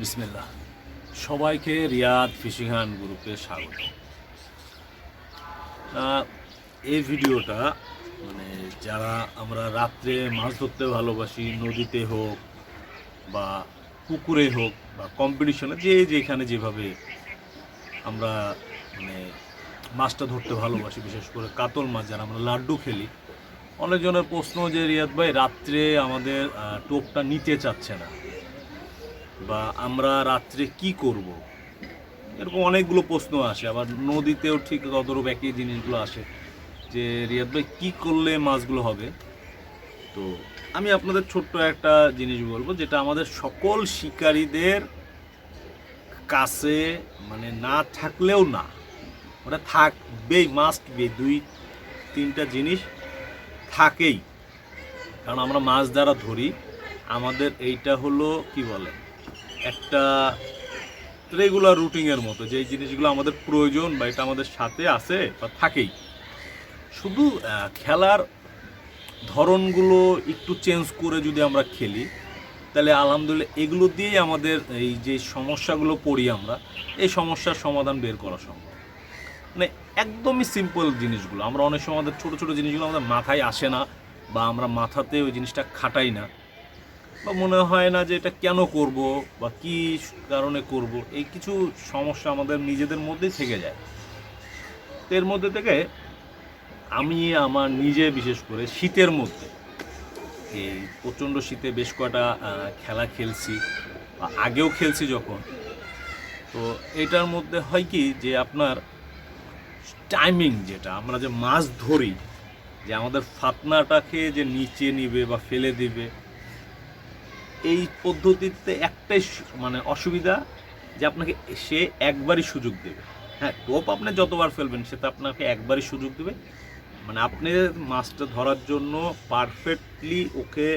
বিসমিল্লাহ। সবাইকে Riyad fishing hand গ্রুপে স্বাগত। এই ভিডিওটা মানে যারা আমরা রাত্রে মাছ ধরতে ভালোবাসি, নদীতে হোক বা পুকুরে হোক বা কম্পিটিশনে যে যেখানে যেভাবে আমরা মানে মাছটা ধরতে ভালোবাসি, বিশেষ করে কাতল মাছ, যারা আমরা লাড্ডু খেলি, অনেকজনের প্রশ্ন যে, রিয়াদ ভাই, রাত্রে আমাদের টোপটা নিতে চাচ্ছে না। বা আমরা রাত্রে কি করব? এরকম অনেকগুলো প্রশ্ন আসে। আবার নদীতেও ঠিক তদরূপ একই জিনিসগুলো আসে যে, রিয়াদ ভাই, কী করলে মাছগুলো হবে? তো আমি আপনাদের ছোট্ট একটা জিনিস বলব, যেটা আমাদের সকল শিকারীদের কাছে মানে না থাকলেও না, ওটা থাকবেই মাস্ট বি দুই, তিনটা জিনিস থাকেই। কারণ আমরা মাছ দ্বারা ধরি। আমাদের এইটা হলো, কি বলে? একটা রেগুলার রুটিনের মতো যে জিনিসগুলো আমাদের প্রয়োজন বা এটা আমাদের সাথে আছে বা থাকেই। শুধু খেলার ধরনগুলো একটু চেঞ্জ করে যদি আমরা খেলি, তাহলে আলহামদুলিল্লাহ এগুলো দিয়েই আমাদের এই যে সমস্যাগুলো পড়ি আমরা, এই সমস্যার সমাধান বের করা সম্ভব। মানে একদমই সিম্পল জিনিসগুলো, আমরা অনেক সময় আমাদের ছোটো ছোটো জিনিসগুলো আমাদের মাথায় আসে না বা আমরা মাথাতে ওই জিনিসটা খাটাই না। বা মনে হয় না যে এটা কেন করব বা কি কারণে করব, এই কিছু সমস্যা আমাদের নিজেদের মধ্যেই থেকে যায়। তো এর মধ্যে থেকে আমি আমার নিজে, বিশেষ করে শীতের মধ্যে, এই প্রচণ্ড শীতে বেশ কয়টা খেলা খেলছি বা আগেও খেলছি যখন। তো এটার মধ্যে হয় কি যে আপনার টাইমিং যেটা, আমরা যে মাছ ধরি, যে আমাদের ফাতনাটাকে যে নিচে নিবে বা ফেলে দিবে এই পদ্ধতিতে একটাই মানে অসুবিধা যে আপনাকে সে একবারই সুযোগ দেবে। হ্যাঁ টোপ আপনি যতবার ফেলবেন সেটা আপনাকে একবারই সুযোগ দেবে। মানে আপনি মাছটা ধরার জন্য পারফেক্টলি ওকে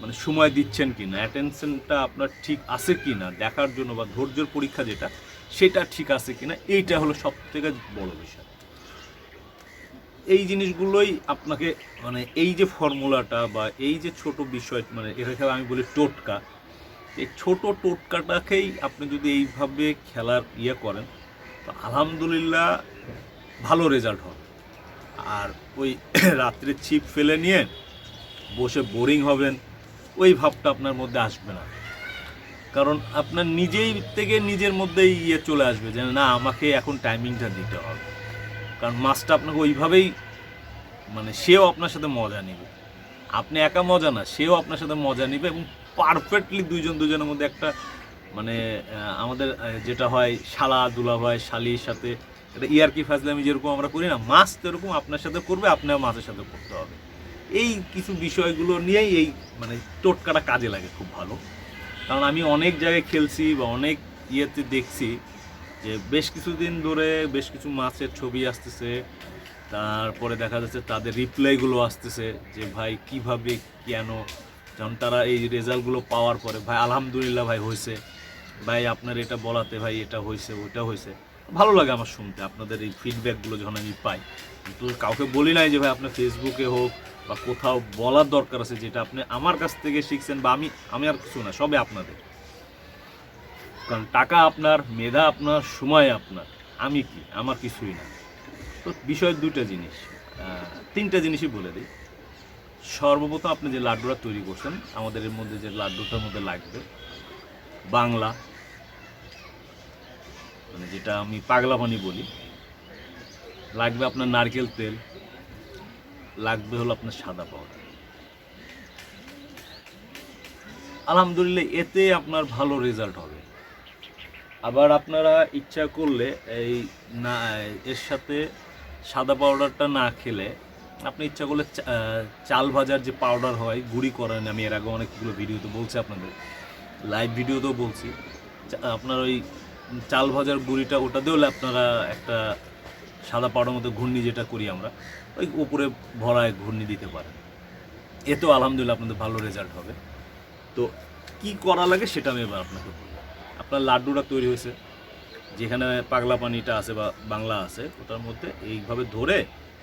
মানে সময় দিচ্ছেন কি না অ্যাটেনশনটা আপনার ঠিক আছে কি না দেখার জন্য বা ধৈর্যের পরীক্ষা যেটা, সেটা ঠিক আছে কি না এইটা হলো সব থেকে বড় বিষয়। এই জিনিসগুলোই আপনাকে মানে এই যে ফর্মুলাটা বা এই যে ছোট বিষয় মানে এটাকে আমি বলি টোটকা, এই ছোট টোটকাটাকেই আপনি যদি এইভাবে খেলার ইয়ে করেন, তো আলহামদুলিল্লাহ ভালো রেজাল্ট হবে। আর ওই রাত্রে ছিপ ফেলে নিয়ে বসে বোরিং হবেন, ওই ভাবটা আপনার মধ্যে আসবে না। কারণ আপনার নিজেই থেকে নিজের মধ্যেই ইয়ে চলে আসবে যে, না, আমাকে এখন টাইমিংটা দিতে হবে। কারণ মাছটা আপনাকে ওইভাবেই মানে সেও আপনার সাথে মজা নেবে। আপনি একা মজা না, সেও আপনার সাথে মজা নেবে এবং পারফেক্টলি দুইজন দুজনের মধ্যে একটা মানে আমাদের যেটা হয়, শালা, দুলা ভাই, শালির সাথে এটা ইয়ারকি ফাজলামি যেরকম আমরা করি না, মাছ তো এরকম আপনার সাথে করবে, আপনার মাছের সাথে করতে হবে। এই কিছু বিষয়গুলো নিয়েই এই মানে টোটকাটা কাজে লাগে খুব ভালো। কারণ আমি অনেক জায়গায় খেলছি বা অনেক ইয়েতে দেখছি যে বেশ কিছুদিন ধরে বেশ কিছু মাছের ছবি আসতেছে, তারপরে দেখা যাচ্ছে তাদের রিপ্লাইগুলো আসতেছে যে, ভাই, কীভাবে, কেন? যখন তারা এই রেজাল্টগুলো পাওয়ার পরে, ভাই, আলহামদুলিল্লাহ ভাই, হয়েছে। ভাই, আপনার এটা বলাতে, ভাই, এটা হয়েছে ওটা হয়েছে। ভালো লাগে আমার শুনতে, আপনাদের এই ফিডব্যাকগুলো যখন আমি পাই। কিন্তু কাউকে বলি নাই যে, ভাই, আপনার ফেসবুকে হোক বা কোথাও বলার দরকার আছে, যেটা আপনি আমার কাছ থেকে শিখছেন বা আমি আমি আর কিছু না সবে আপনাদের। কারণ টাকা আপনার, মেধা আপনার, সময় আপনার। আমি কি? আমার কিছুই না। তো বিষয় দুটো জিনিস। তিনটা জিনিসই বলে দিই। সর্বপ্রথম আপনি যে লাড্ডুটা তৈরি করছেন, আমাদের এর মধ্যে যে লাড্ডুটার মধ্যে লাগবে বাংলা। মানে যেটা আমি পাগলা পানি বলি। লাগবে আপনার নারকেল তেল। লাগবে হলো আপনার সাদা পাউডার আলহামদুলিল্লাহ, এতে আপনার ভালো রেজাল্ট হবে। আবার আপনারা ইচ্ছা করলে এই না, এর সাথে সাদা পাউডারটা না খেলে, আপনি ইচ্ছা করলে চাল ভাজার যে পাউডার হয়, গুঁড়ি করেন, আমি এর আগে অনেকগুলো ভিডিওতে বলছি আপনাদের লাইভ ভিডিওতেও বলছি আপনার ওই চাল ভাজার গুঁড়িটা ওটা দিয়েও আপনারা একটা সাদা পাউডার মতো ঘূর্ণি যেটা করি আমরা, ওই উপরে ভরায় ঘূর্ণি দিতে পারেন। এতেও আলহামদুলিল্লাহ আপনাদের ভালো রেজাল্ট হবে। তো কি করা লাগে সেটা আমি এবার আপনাকে বলব। আপনার লাড্ডুটা তৈরি হয়েছে, যেখানে পাগলা পানিটা আছে বা বাংলা আছে, ওটার মধ্যে এইভাবে ধরে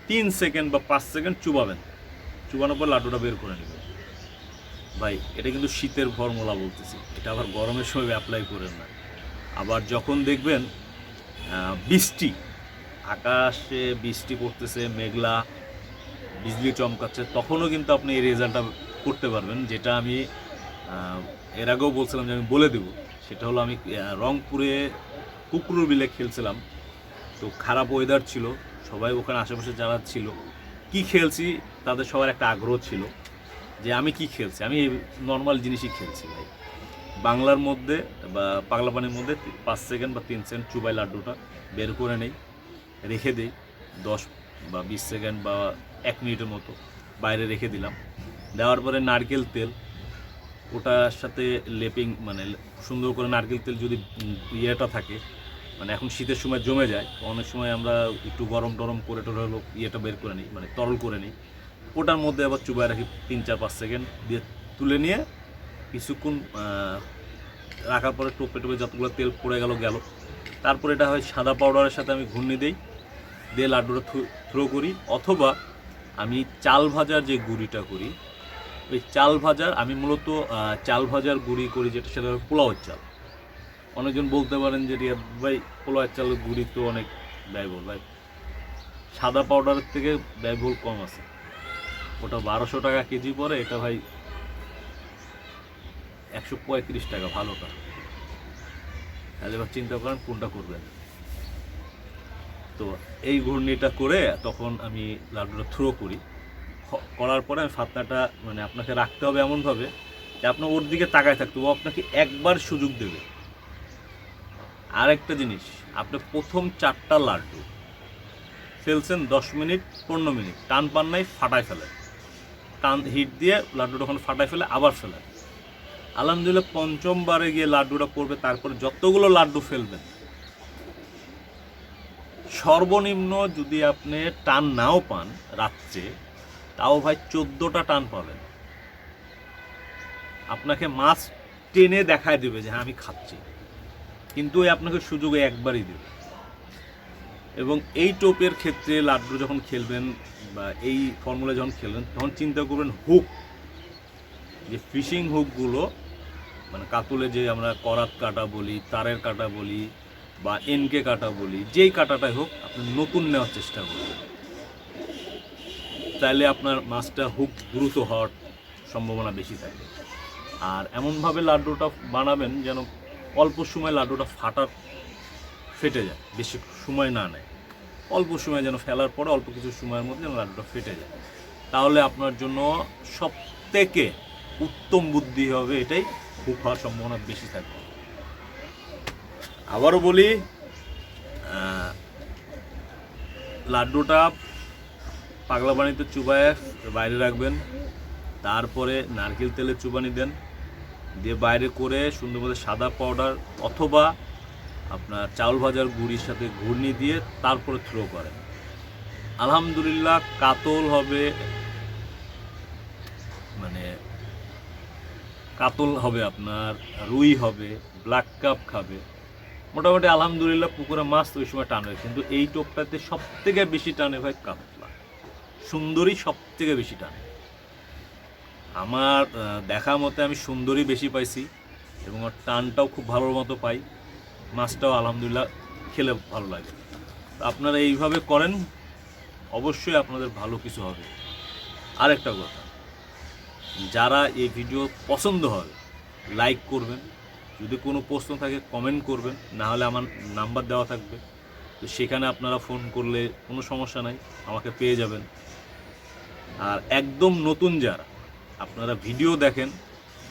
তিন সেকেন্ড বা পাঁচ সেকেন্ড চুবাবেন। চুবানোর পর লাড্ডুটা বের করে নেবেন। ভাই, এটা কিন্তু শীতের ফর্মুলা বলতেছি। এটা আবার গরমের সময় অ্যাপ্লাই করেন না। আবার যখন দেখবেন বৃষ্টি, আকাশে বৃষ্টি পড়তেছে, মেঘলা, বিজলি চমকাচ্ছে, তখনও কিন্তু আপনি এই রেজাল্টটা করতে পারবেন, যেটা আমি এর আগেও বলছিলাম যে আমি বলে দেব। সেটা হলো আমি রংপুরে কুকুর বিলে খেলছিলাম। তো খারাপ ওয়েদার ছিল, সবাই ওখানে আশেপাশে যারা ছিল, কি খেলছি তাদের সবার একটা আগ্রহ ছিল যে আমি কি খেলছি। আমি নর্মাল জিনিসই খেলছি ভাই। বাংলার মধ্যে বা পাগলা পানির মধ্যে পাঁচ সেকেন্ড বা তিন সেকেন্ড চুবাই লাড্ডুটা বের করে নেই, রেখে দিই, দশ বা বিশ সেকেন্ড বা এক মিনিটের মতো বাইরে রেখে দিলাম। দেওয়ার পরে নারকেল তেল, ওটার সাথে লেপিং মানে সুন্দর করে নারকেল তেল যদি ইয়েটা থাকে মানে এখন শীতের সময় জমে যায় অনেক সময় আমরা একটু গরম টরম করে টোরে হলো ইয়েটা বের করে নিই মানে তরল করে নিই। ওটার মধ্যে আবার চুবাই রাখি তিন, চার, পাঁচ সেকেন্ড দিয়ে তুলে নিয়ে কিছুক্ষণ রাখার পরে টোপে টোপে যতগুলো তেল পড়ে গেল গেল। তারপরে এটা হয় সাদা পাউডারের সাথে আমি ঘূর্ণি দিই, দিয়ে লাড্ডুটা থ্রো করি, অথবা আমি চাল ভাজার যে গুঁড়িটা করি ওই চাল ভাজার, আমি মূলত চাল ভাজার গুঁড়ি করি যেটা সেটা পোলাওয়ের চাল। অনেকজন বলতে পারেন যে, রিয়াদ ভাই, পোলাওয়ের চালের গুঁড়ি তো অনেক ব্যয়বহুল। ভাই, সাদা পাউডারের থেকে ব্যয়বহুল কম আছে। ওটা বারোশো টাকা কেজি পরে এটা ভাই একশো পঁয়ত্রিশ টাকা, ভালোটা। তাহলে এবার চিন্তা করেন কোনটা করবেন। তো এই ঘূর্ণিটা করে তখন আমি লাড্ডুটা থ্রো করি। করার পরে আমি ফাতনাটা মানে আপনাকে রাখতে হবে এমনভাবে যে আপনার ওর দিকে তাকায় থাকতে ও আপনাকে একবার সুযোগ দেবে। আর একটা জিনিস, আপনি প্রথম চারটা লাড্ডু ফেলছেন দশ মিনিট, পনেরো মিনিট। টান পান নাই, ফাটায় ফেলেন। টান হিট দিয়ে লাড্ডুটা ওখানে ফাটায় ফেলে, আবার ফেলেন। আলহামদুলিল্লাহ পঞ্চমবারে গিয়ে লাড্ডুটা পড়বে, তারপরে যতগুলো লাড্ডু ফেলবেন, সর্বনিম্ন যদি আপনি টান নাও পান রাত্রে তাও ভাই চোদ্দোটা টান পাবেন। আপনাকে মাছ টেনে দেখায় দেবে যে হ্যাঁ আমি খাচ্ছি। কিন্তু ওই আপনাকে সুযোগে একবারই দেবে। এবং এই টোপের ক্ষেত্রে লাড্ডু যখন খেলবেন বা এই ফর্মুলা যখন খেলবেন, তখন চিন্তা করবেন হুক, যে ফিশিং হুকগুলো মানে কাতুলে যে আমরা করাত কাটা বলি, তারের কাটা বলি, বা এনকে কাটা বলি, যেই কাটাটাই হোক, আপনি নতুন নেওয়ার চেষ্টা করবেন। তাহলে আপনার মাছটা হুক দ্রুত হওয়ার সম্ভাবনা বেশি থাকে। আর এমনভাবে লাড্ডুটা বানাবেন যেন অল্প সময় লাড্ডুটা ফাটার ফেটে যায়, বেশি সময় না নেয়। অল্প সময় যেন ফেলার পরে অল্প কিছু সময়ের মধ্যে যেন লাড্ডুটা ফেটে যায়। তাহলে আপনার জন্য সব থেকে উত্তম বুদ্ধি হবে এটাই, হুক হওয়ার সম্ভাবনা বেশি থাকবে। আবারও বলি লাড্ডুটা পাগলা পানিতে চুবায় বাইরে রাখবেন। তারপরে নারকেল তেলে চুবানি দেন। দিয়ে বাইরে করে সুন্দর মতো সাদা পাউডার অথবা আপনার চাউল ভাজার গুঁড়ির সাথে ঘূর্ণি দিয়ে তারপরে থ্রো করেন। আলহামদুলিল্লাহ কাতল হবে মানে কাতল হবে আপনার, রুই হবে ব্ল্যাক কাপ খাবে। মোটামুটি আলহামদুলিল্লাহ পুকুরে মাছ ওই সময় টানে, কিন্তু এই টোপটাতে সব থেকে বেশি টানে ভাই কাতলা। সুন্দরী সব থেকে বেশি টানে। আমার দেখা মতে আমি সুন্দরী বেশি পাইছি এবং ওর টানটাও খুব ভালো মতো পাই। মাছটাও আলহামদুলিল্লাহ খেলে ভালো লাগে। আপনারা এইভাবে করেন, অবশ্যই আপনাদের ভালো কিছু হবে। আরেকটা কথা, যারা এই ভিডিও পছন্দ হবে লাইক করবেন। যদি কোনো প্রশ্ন থাকে, কমেন্ট করবেন। না হলে আমার নাম্বার দেওয়া থাকবে। তো সেখানে আপনারা ফোন করলে কোনো সমস্যা নাই, আমাকে পেয়ে যাবেন। আর একদম নতুন যারা, আপনারা ভিডিও দেখেন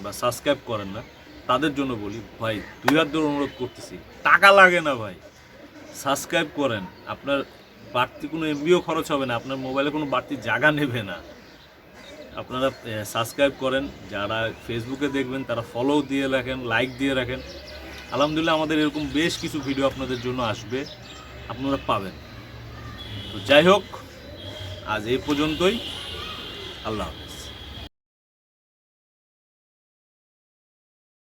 বা সাবস্ক্রাইব করেন না, তাদের জন্য বলি, ভাই, দুই হাত ধরে অনুরোধ করতেছি, টাকা লাগে না ভাই, সাবস্ক্রাইব করেন, আপনার বাড়তি কোনো এমবিও খরচ হবে না, আপনার মোবাইলে কোনো বাড়তি জায়গা নেবে না। আপনারা সাবস্ক্রাইব করেন, যারা ফেসবুকে দেখবেন, তারা ফলো দিয়ে রাখেন লাইক দিয়ে রাখেন। আলহামদুলিল্লাহ, আমাদের এরকম বেশ কিছু ভিডিও আপনাদের জন্য আসবে, আপনারা পাবেন। তো যাই হোক, আজ এই পর্যন্তই। আল্লাহ হাফেজ